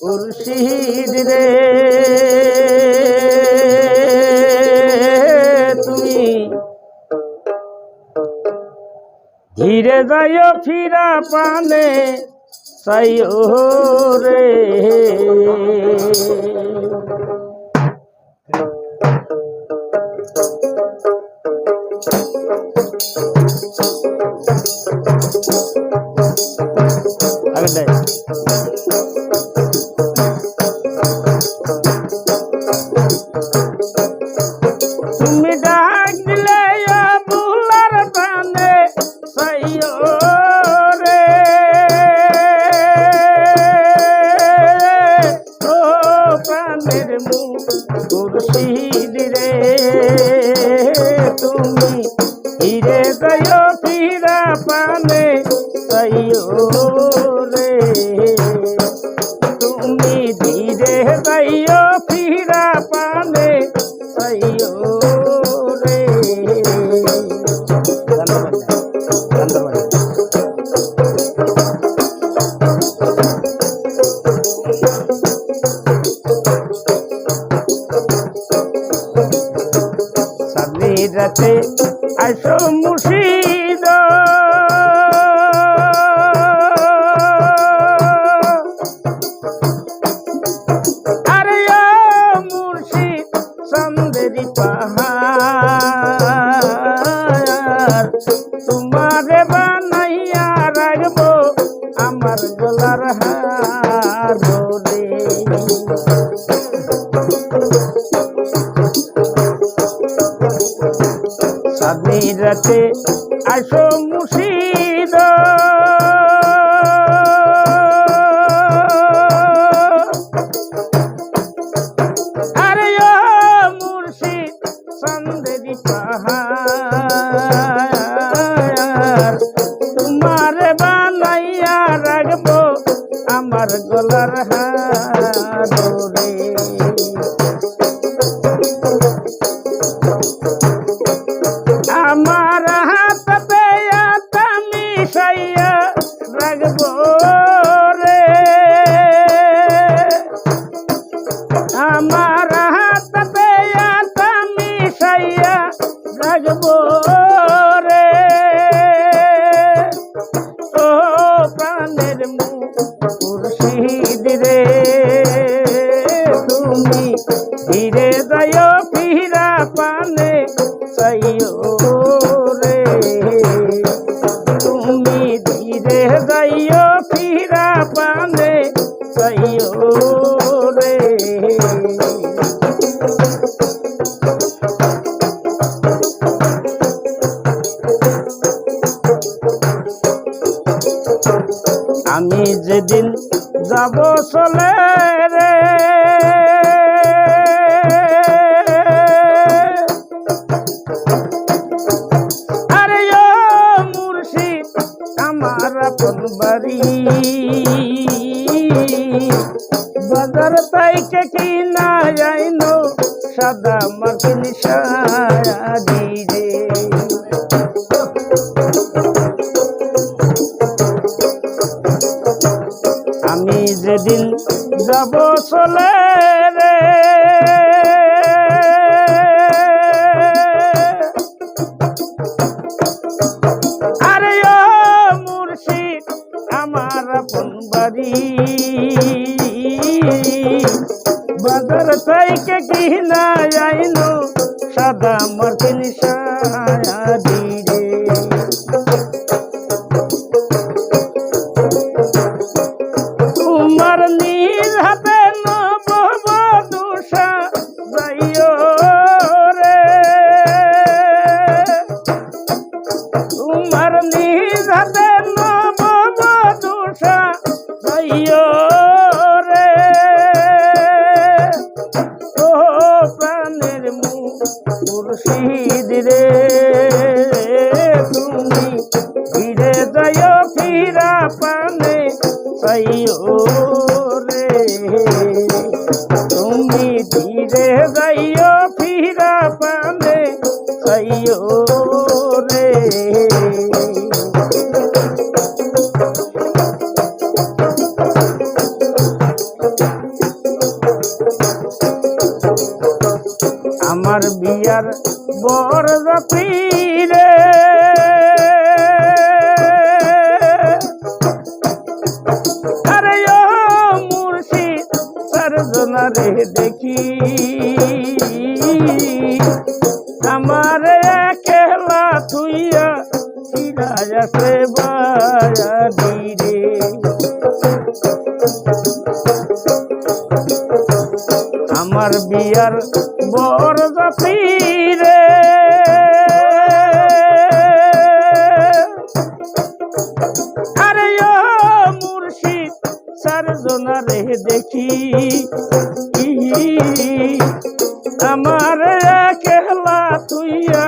মুর্শিদ রে। তুমি ধীরে যায় ফিরা পানে সাইও রে। আগেরটাই তুমি ডাক দিলে বুলার পানে সাইও রে। ও প্রাণের মুর্শিদ রে। তুমি হিরে গয় ফিরা পানে, সাইও রাতে আসো স্বামী রাতে আসো মুর্শিদ। আরে মুর্শিদ সন্দেরি পাহাড় মিশাইয়া রাখব রে। আমার হাত পেয়াতা মিশাইয়া রাখব রে। ও প্রাণের মুর্শিদ রে, তুমি ধীরে যায় ফিরা পানে চাইও Thank you. আমি যেদিন যাব চলে রে, আরে ও মুর্শিদ, আমার আপন বাড়ি বাজার থেকে কিনা যাইনো সাদা মার্কিন শাড়ি মুর্শিদ রে তুমি ফিরে যাইও ফিরা পানে চাইও রে সরজনা রে দেখি। আমার একলা থুইয়া ফিরায়া সে বায়া রে আমার বিয়ার বর রে দেখি। আমার একলা তুইয়া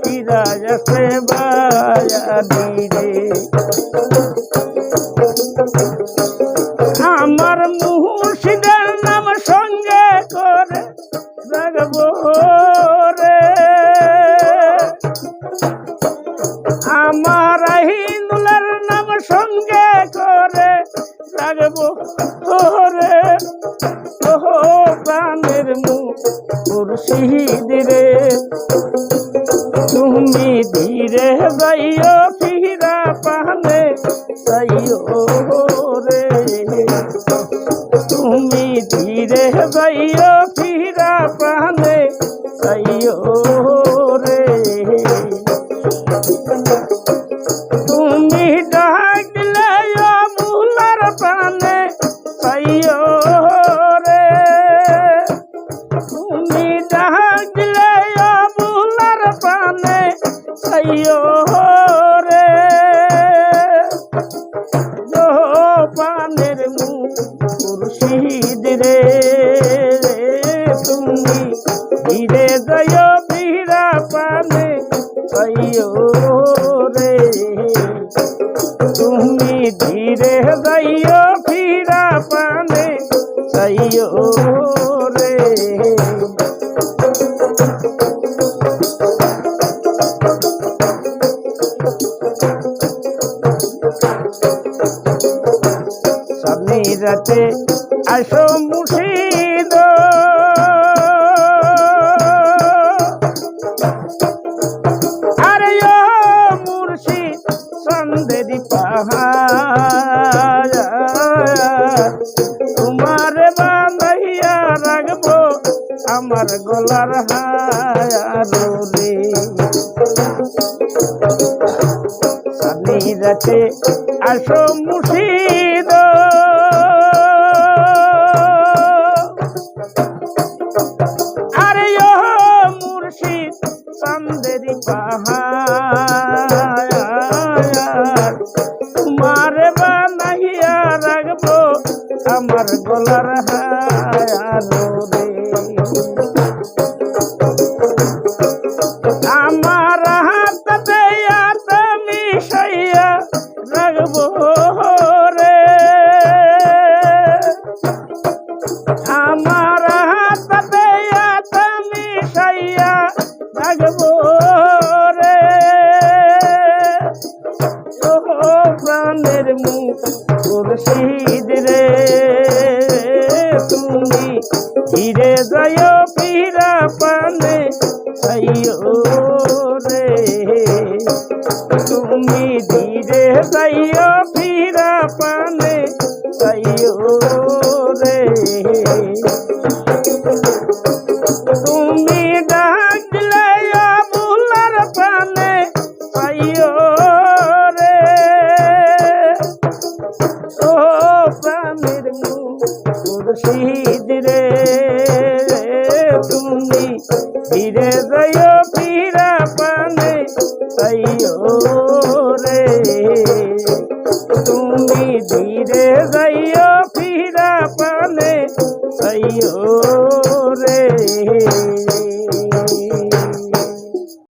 ফিরায়া সে বায়া আমার মুর্শিদের নাম সঙ্গে করে রাখব রে। আমার হিন্দুলের নাম সঙ্গে করে রাখব মুর্শিদ রে তুমি ধীরে যাইও ফিরা পানে যাইও রে। তুমি ধীরে যাইও পাইও রে। তুমি ধীরে যাইও ফিরা পানে চাইও রে। সামনে রাতে আসো মুর্শিদ আমার গলার হায়ার রে সামনে রাতে আসো মুর্শিদ। আমার হাত দেয়া তুমি সইয়া রাখব রে। আমার হাত দেয়া তুমি সইয়া রাখব রে। ও প্রাণের মুর্শিদ রে। তুমি ধীরে যায় রে